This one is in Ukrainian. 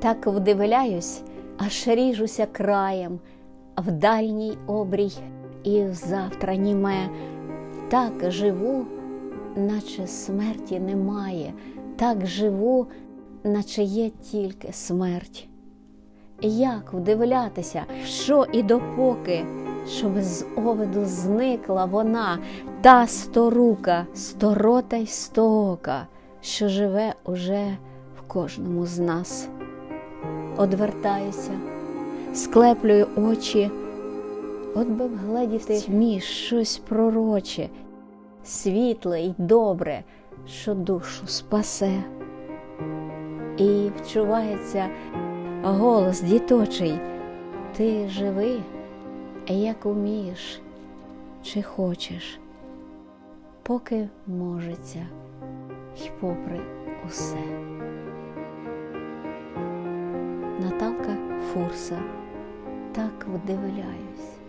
Так вдивляюсь, аж ріжуся краєм в дальній обрій і завтра німе. Так живу, наче смерті немає, так живу, наче є тільки смерть. Як вдивлятися, що і допоки, щоб з овиду зникла вона, та сторука, сторота й стоока, що живе уже в кожному з нас. Одвертаюся, склеплюю очі, от би вгледіти в тьмі щось пророче, світле й добре, що душу спасе. І вчувається голос діточий, ти живи, як умієш, чи хочеш, поки можеться, й попри усе. Наталка Фурса, так вдивляюсь.